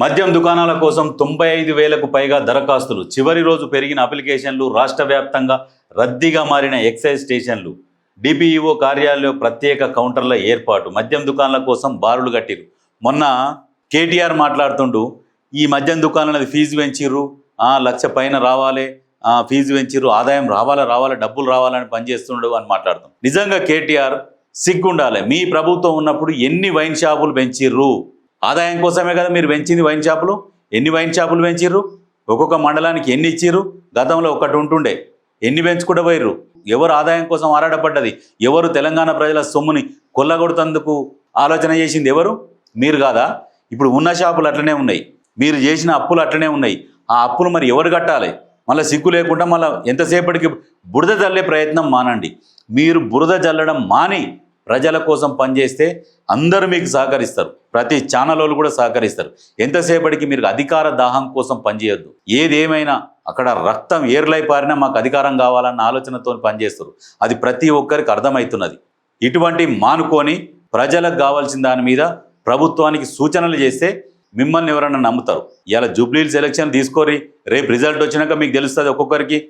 మద్యం దుకాణాల కోసం తొంభై ఐదు వేలకు పైగా దరఖాస్తులు. చివరి రోజు పెరిగిన అప్లికేషన్లు రాష్ట్ర వ్యాప్తంగా రద్దీగా మారిన ఎక్సైజ్ స్టేషన్లు. డిపిఈఓ కార్యాలయంలో ప్రత్యేక కౌంటర్ల ఏర్పాటు. మద్యం దుకాణాల కోసం బారులు కట్టిరు. మొన్న కేటీఆర్ మాట్లాడుతుండు ఈ మద్యం దుకాణాలది ఫీజు పెంచిర్రు ఆ, లక్ష పైన రావాలి ఫీజు పెంచిర్రు ఆదాయం రావాలా రావాలా డబ్బులు రావాలని పనిచేస్తుండడు అని మాట్లాడుతాం నిజంగా కేటీఆర్ సిగ్గుండాలి. మీ ప్రభుత్వం ఉన్నప్పుడు ఎన్ని వైన్ షాపులు పెంచిర్రు? ఆదాయం కోసమే కదా మీరు పెంచింది వైన్ షాపులు? ఎన్ని వైన్ షాపులు పెంచిర్రు? ఒక్కొక్క మండలానికి ఎన్ని ఇచ్చిర్రు? గతంలో ఒకటి ఉంటుండే. ఎన్ని పెంచుకుంటూ పోయిర్రు? ఎవరు ఆదాయం కోసం ఆరాటపడ్డది? ఎవరు తెలంగాణ ప్రజల సొమ్ముని కొల్లగొడుతందుకు ఆలోచన చేసింది ఎవరు? మీరు కాదా? ఇప్పుడు ఉన్న షాపులు అట్లనే ఉన్నాయి. మీరు చేసిన అప్పులు అట్లనే ఉన్నాయి. ఆ అప్పులు మరి ఎవరు కట్టాలి? మళ్ళీ సిగ్గు లేకుండా మళ్ళీ ఎంతసేపటికి బురద జల్లే ప్రయత్నం మానండి. మీరు బురద జల్లడం మాని ప్రజల కోసం పనిచేస్తే అందరూ మీకు సహకరిస్తారు. ప్రతి ఛానల్ వాళ్ళు కూడా సహకరిస్తారు. ఎంతసేపటికి మీరు అధికార దాహం కోసం పనిచేయొద్దు. ఏదేమైనా అక్కడ రక్తం ఏర్లై పారినా మాకు అధికారం కావాలన్న ఆలోచనతో పనిచేస్తారు. అది ప్రతి ఒక్కరికి అర్థమవుతున్నది. ఇటువంటి మానుకొని ప్రజలకు కావాల్సిన దాని మీద ప్రభుత్వానికి సూచనలు చేస్తే మిమ్మల్ని ఎవరైనా నమ్ముతారు. ఇలా జూబ్లీల్స్ సెలక్షన్ తీసుకోరి రేపు రిజల్ట్ వచ్చినాక మీకు తెలుస్తుంది ఒక్కొక్కరికి.